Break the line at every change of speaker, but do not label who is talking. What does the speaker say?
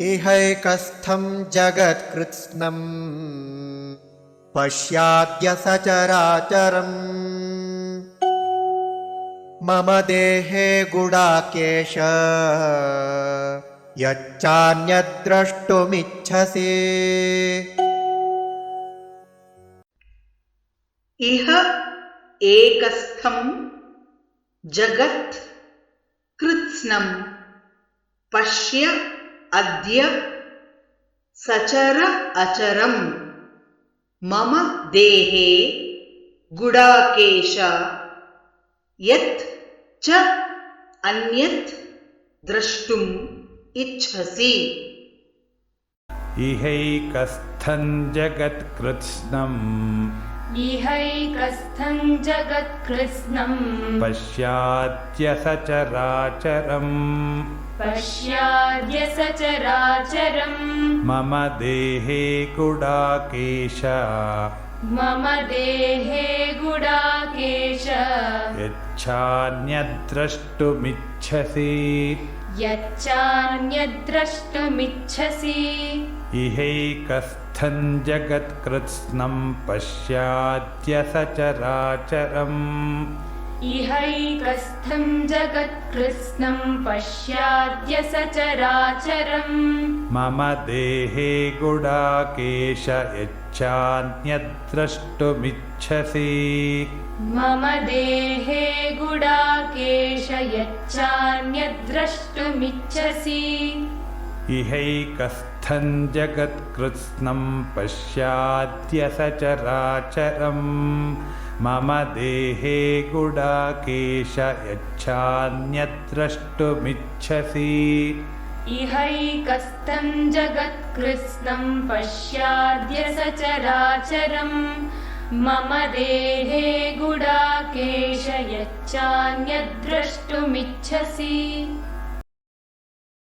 इहैकस्थं जगत्कृत्स्नम्। पश्याद्य सचराचरम्। मम देहे गुडाकेश यच्चान्यद्द्रष्टुमिच्छसि
इह एकस्थं जगत् कृत्स्नं पश्य अद्य सचर अचरम्। मम देहे गुडाकेश। यत् च अन्यत् द्रष्टुम् इच्छसि।
इहैकस्थं जगत्कृत्स्नम्।
इहैकस्थं जगत्कृत्स्नं।
पश्याद्य सचराचरम्
पश्याद्य सचराचरम्
मम देहे गुडाकेश।
मम देहे गुडाकेश।
यच्छान्यद्द्रष्टुमिच्छसि
यच्चान्यद्द्रष्टुमिच्छसि
इहैकस्थं जगत्कृत्स्नं पश्याद्य सचराचरम्
इहैकस्थं जगत्कृत्स्नं पश्याद्य सचराचरम्
मम देहे गुडाकेश यच्छान्यद्द्रष्टुमिच्छसि
मम देहे गुडाकेश यच्चान्यद्द्रष्टुमिच्छसि
इहैकस्थं जगत्कृत्स्नं पश्याद्य सचराचरम् मम देहे गुडाकेश यच्छान्यद्द्रष्टुमिच्छसि
इहैकस्थं जगत्कृत्स्नं पश्याद्य सचराचरम् मम देहे गुडाकेश यच्चान्यद्द्रष्टुमिच्छसि